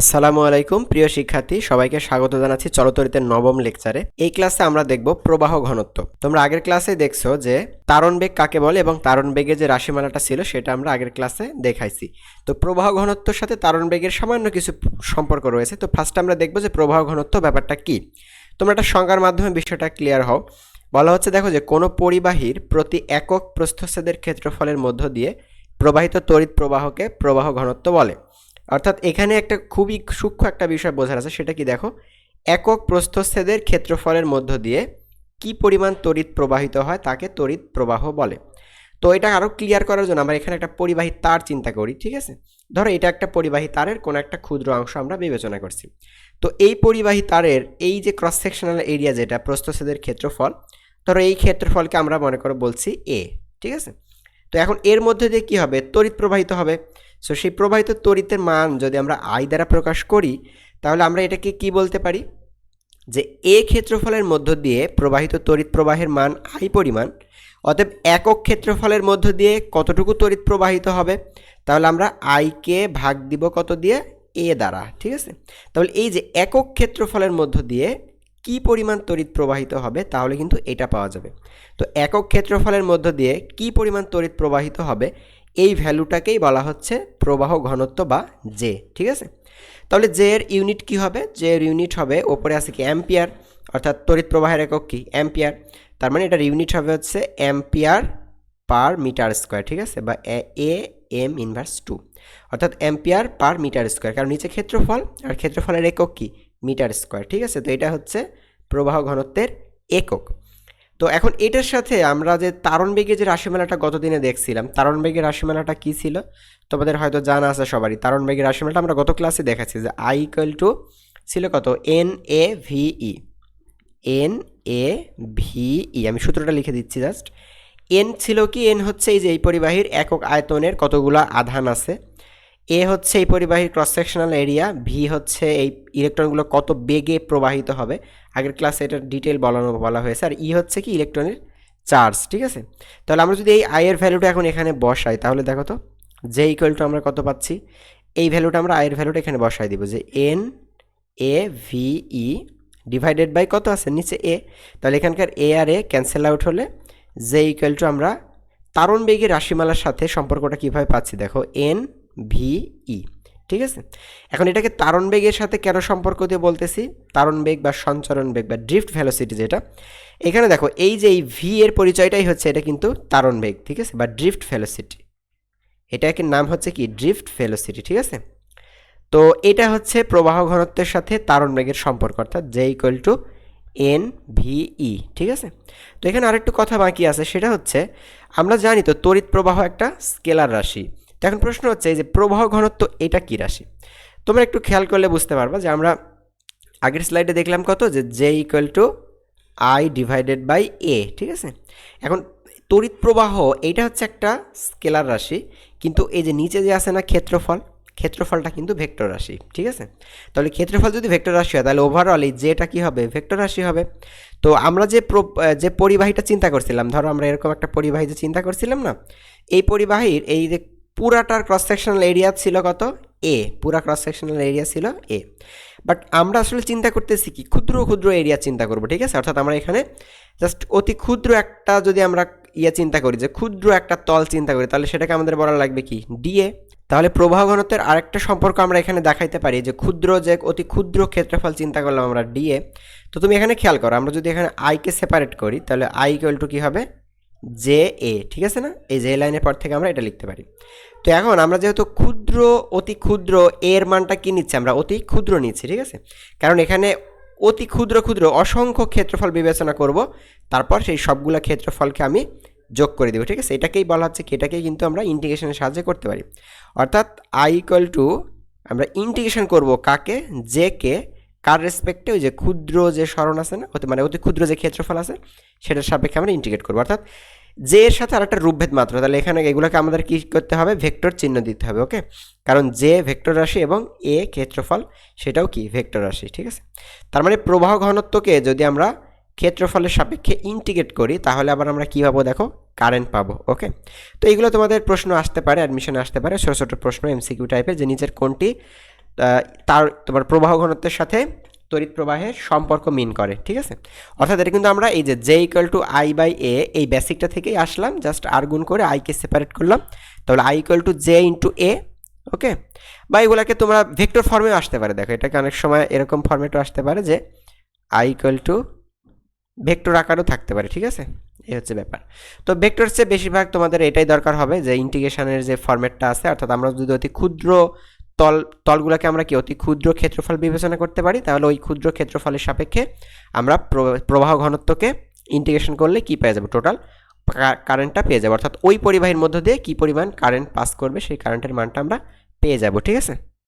আসসালামু আলাইকুম, প্রিয় শিক্ষার্থী, সবাইকে স্বাগত জানাচ্ছি চলতরিতের নবম লেকচারে। এই ক্লাসে আমরা দেখব প্রবাহ ঘনত্ব। তোমরা আগের ক্লাসে দেখছ যে তারণ বেগ কাকে বলে এবং তারণ বেগে যে রাশিমালাটা ছিল সেটা আমরা আগের ক্লাসে দেখাইছি। তো প্রবাহ ঘনত্বর সাথে তারণ বেগের সামান্য কিছু সম্পর্ক রয়েছে। তো ফার্স্ট আমরা দেখব যে প্রবাহ ঘনত্ব ব্যাপারটা কি। তোমরা একটা সংজ্ঞার মাধ্যমে বিষয়টা ক্লিয়ার হও। বলা হচ্ছে, দেখো যে কোনো পরিবাহীর প্রতি একক প্রস্থচ্ছেদের ক্ষেত্রফলের মধ্য দিয়ে প্রবাহিত তড়িৎ প্রবাহকে প্রবাহ ঘনত্ব বলে। অর্থাৎ এখানে একটা খুবই সূক্ষ্ম একটা বিষয় বোঝার আছে, সেটা কি দেখো? একক প্রস্থচ্ছেদের ক্ষেত্রফলের মধ্য দিয়ে কি পরিমাণ তড়িৎ প্রবাহিত হয় তাকে তড়িৎ প্রবাহ বলে। তো এটা আরও ক্লিয়ার করার জন্য আমরা এখানে একটা পরিবাহী তার চিন্তা করি, ঠিক আছে? ধরো এটা একটা পরিবাহী তারের কোনো একটা ক্ষুদ্র অংশ আমরা বিবেচনা করছি। তো এই পরিবাহী তারের এই যে ক্রস সেকশনাল এরিয়া যেটা প্রস্থচ্ছেদের ক্ষেত্রফল, ধরো এই ক্ষেত্রফলকে আমরা মনে করো বলছি এ ঠিক আছে? তো এখন এর মধ্যে দিয়ে কী হবে? তড়িৎ প্রবাহিত হবে। সো সেই প্রবাহিত তড়িতের মান যদি আমরা আই দ্বারা প্রকাশ করি, তাহলে আমরা এটাকে কি বলতে পারি? যে এ ক্ষেত্রফলের মধ্য দিয়ে প্রবাহিত তড়িৎ প্রবাহের মান আই পরিমাণ, অতএব একক ক্ষেত্রফলের মধ্য দিয়ে কতটুকু তড়িৎ প্রবাহিত হবে? তাহলে আমরা আইকে ভাগ দিব কত দিয়ে? এ দ্বারা, ঠিক আছে? তাহলে এই যে একক ক্ষেত্রফলের মধ্য দিয়ে কি পরিমাণ তড়িৎ প্রবাহিত হবে, তাহলে কিন্তু এটা পাওয়া যাবে। তো একক ক্ষেত্রফলের মধ্য দিয়ে কি পরিমাণ তড়িৎ প্রবাহিত হবে এই ভ্যালুটাকেই বলা হচ্ছে প্রবাহ ঘনত্ব বা জে ঠিক আছে? তাহলে জে এর ইউনিট কি হবে? জে এর ইউনিট হবে ওপরে আছে কি অ্যাম্পিয়ার অর্থাৎ তড়িৎ প্রবাহের একক কি? অ্যাম্পিয়ার তার মানে এটার ইউনিট হবে হচ্ছে অ্যাম্পিয়ার পার মিটার স্কোয়ার ঠিক আছে? বা এ এম ইনভার্স টু অর্থাৎ অ্যাম্পিয়ার পার মিটার স্কোয়ার কারণ নিচে ক্ষেত্রফল আর ক্ষেত্রফলের একক কি? মিটার স্কোয়ার ঠিক আছে? তো এটা হচ্ছে প্রবাহ ঘনত্বের একক। তো এখন এটার সাথে আমরা যে তারণ বেগে যে রাশিমালাটা গতদিনে দেখছিলাম, তারণ বেগের রাশিমালাটা কি ছিল? তোমাদের হয়তো জানা আছে সবারই। তারণ বেগের রাশিমালাটা আমরা গত ক্লাসে দেখাচ্ছি যে আই ইকুয়াল টু ছিল কত? এন এ ভিই এন এ ভিই আমি সূত্রটা লিখে দিচ্ছি জাস্ট এন ছিল কি? এন হচ্ছে এই যে এই পরিবাহীর একক আয়তনের কতগুলো আধান আছে? এ হচ্ছে এই পরিবাহীর ক্রস সেকশনাল এরিয়া ভি হচ্ছে এই ইলেকট্রনগুলো কত বেগে প্রবাহিত হবে। আগের ক্লাসে এটার ডিটেল বলানো বলা হয়েছে। আর ই হচ্ছে কি ইলেকট্রনের চার্জ ঠিক আছে? তাহলে আমরা যদি এই আয়ের ভ্যালুটা এখন এখানে বসাই, তাহলে দেখো তো জে ইকুয়াল আমরা কত পাচ্ছি? এই ভ্যালুটা আমরা আয়ের ভ্যালুটা এখানে বসাই দিব, যে N A V E divided by কত আছে? নিচে এ তাহলে এখানকার এ আর এ ক্যান্সেল আউট হলে জে ইকুয়াল টু আমরা তারণ বেগের রাশিমালার সাথে সম্পর্কটা কীভাবে পাচ্ছি? দেখো এন ভিই, ঠিক আছে? এখন এটাকে তারণ বেগের সাথে কেন সম্পর্ক দিয়ে বলতেছি? তারণ বেগ বা সঞ্চরণ বেগ বা ড্রিফট ভ্যালোসিটি যেটা। এখানে দেখো, এই যে এই ভি এর পরিচয়টাই হচ্ছে এটা কিন্তু তারণ বেগ, ঠিক আছে? বা ড্রিফট ভ্যালোসিটি এটাকে নাম হচ্ছে কি? ড্রিফট ভ্যালোসিটি ঠিক আছে? তো এটা হচ্ছে প্রবাহ ঘনত্বের সাথে তারণ বেগের সম্পর্ক, অর্থাৎ J equal to N V E ঠিক আছে? তো এখানে আরেকটু কথা বাকি আছে, সেটা হচ্ছে আমরা জানি তো তড়িৎ প্রবাহ একটা স্কেলার রাশি। এখন প্রশ্ন হচ্ছে এই যে প্রবাহ ঘনত্ব এটা কী রাশি? তোমরা একটু খেয়াল করলে বুঝতে পারবা যে আমরা আগের স্লাইডে দেখলাম কত? যে J equal to I divided by A ঠিক আছে? এখন তড়িৎ প্রবাহ এইটা হচ্ছে একটা স্কেলার রাশি, কিন্তু এই যে নিচে যে আছে না ক্ষেত্রফল, ক্ষেত্রফলটা কিন্তু ভেক্টর রাশি, ঠিক আছে? তাহলে ক্ষেত্রফল যদি ভেক্টর রাশি হয়, তাহলে ওভারঅল এই যেটা কী হবে? ভেক্টর রাশি হবে। তো আমরা যে যে পরিবাহীটা চিন্তা করছিলাম, ধরো আমরা এরকম একটা পরিবাহী যে চিন্তা করছিলাম না, এই পরিবাহীর এই যে পুরাটার ক্রস সেকশনাল এরিয়া ছিল কত? এ পুরা ক্রস সেকশনাল এরিয়া ছিল এ বাট আমরা আসলে চিন্তা করতেছি কি, ক্ষুদ্র ক্ষুদ্র এরিয়া চিন্তা করব, ঠিক আছে? অর্থাৎ আমরা এখানে জাস্ট অতি ক্ষুদ্র একটা যদি আমরা ইয়ে চিন্তা করি, যে ক্ষুদ্র একটা তল চিন্তা করি, তাহলে সেটাকে আমাদের বলা লাগবে কি? ডিএ তাহলে প্রবাহ ঘনত্বের আরেকটা সম্পর্ক আমরা এখানে দেখাইতে পারি, যে ক্ষুদ্র যে অতি ক্ষুদ্র ক্ষেত্রফল চিন্তা করলাম আমরা ডিএ তো তুমি এখানে খেয়াল করো, আমরা যদি এখানে আইকে সেপারেট করি, তাহলে আই ইকুয়াল টু কী হবে? জে, এ, ঠিক আছে না? এই জে লাইনের পর থেকে আমরা এটা লিখতে পারি। তো এখন আমরা যেহেতু ক্ষুদ্র, অতি ক্ষুদ্র, এর মানটা কী নিচ্ছি? আমরা অতি ক্ষুদ্র নিচ্ছি, ঠিক আছে? কারণ এখানে অতি ক্ষুদ্র ক্ষুদ্র অসংখ্য ক্ষেত্রফল বিবেচনা করব। তারপর সেই সবগুলো ক্ষেত্রফলকে আমি যোগ করে দেবো, ঠিক আছে? এটাকেই বলা হচ্ছে এটাকেই কিন্তু আমরা ইন্টিগ্রেশনের সাহায্যে করতে পারি। অর্থাৎ আই ইকুয়াল টু আমরা ইন্টিগ্রেশন করব কাকে? যে কে কার রেসপেক্টে ওই যে ক্ষুদ্র যে স্মরণ আছে না মানে অতি ক্ষুদ্র যে ক্ষেত্রফল আছে, সেটার সাপেক্ষে আমরা ইন্টিগ্রেট করব। অর্থাৎ জে এর সাথে আরেকটা রূপভেদ মাত্র, তাহলে এখানে এগুলোকে আমাদের কী করতে হবে? ভেক্টর চিহ্ন দিতে হবে ওকে কারণ জে ভেক্টর রাশি এবং এ ক্ষেত্রফল, সেটাও কি? ভেক্টর রাশি, ঠিক আছে? তার মানে প্রবাহ ঘনত্বকে যদি আমরা ক্ষেত্রফলের সাপেক্ষে ইন্টিগ্রেট করি, তাহলে আবার আমরা কী পাবো দেখো? কারেন্ট পাবো ওকে তো এইগুলো তোমাদের প্রশ্ন আসতে পারে অ্যাডমিশনে আসতে পারে, ছোটো ছোটো প্রশ্ন এমসিকিউ টাইপের যে নিচের কোনটি তার তোমার প্রবাহ ঘনত্বের সাথে তড়িৎ প্রবাহের সম্পর্ক মিন করে, ঠিক আছে? অর্থাৎ এটা কিন্তু আমরা এই যে J equal to I by A এই বেসিকটা থেকেই আসলাম জাস্ট আর গুণ করে আইকে সেপারেট করলাম। তাহলে I equal to J into A okay বা এগুলাকে তোমরা ভেক্টর ফর্মেও আসতে পারে, দেখো, এটাকে অনেক সময় এরকম ফর্মেটও আসতে পারে যে আই ইকুয়াল টু ভেক্টর আকারও থাকতে পারে, ঠিক আছে? এই হচ্ছে ব্যাপার। তো ভেক্টর চেয়ে বেশিরভাগ তোমাদের এটাই দরকার হবে যে ইন্টিগ্রেশনের যে ফর্মেটটা আছে, অর্থাৎ আমরা যদি অতি ক্ষুদ্র তল, তলগুলোকে আমরা কি অতি ক্ষুদ্র ক্ষেত্রফল বিবেচনা করতে পারি? তাহলে ওই ক্ষুদ্র ক্ষেত্রফলের সাপেক্ষে আমরা প্র- প্রবাহ ঘনত্বকে ইন্টিগ্রেশন করলে কি পেয়ে যাব টোটাল কারেন্টটা পেয়ে যাব। অর্থাৎ ওই পরিবাহীর মধ্য দিয়ে কি পরিমাণ কারেন্ট পাস করবে? সেই কারেন্টের মানটা আমরা পেয়ে যাব, ঠিক আছে?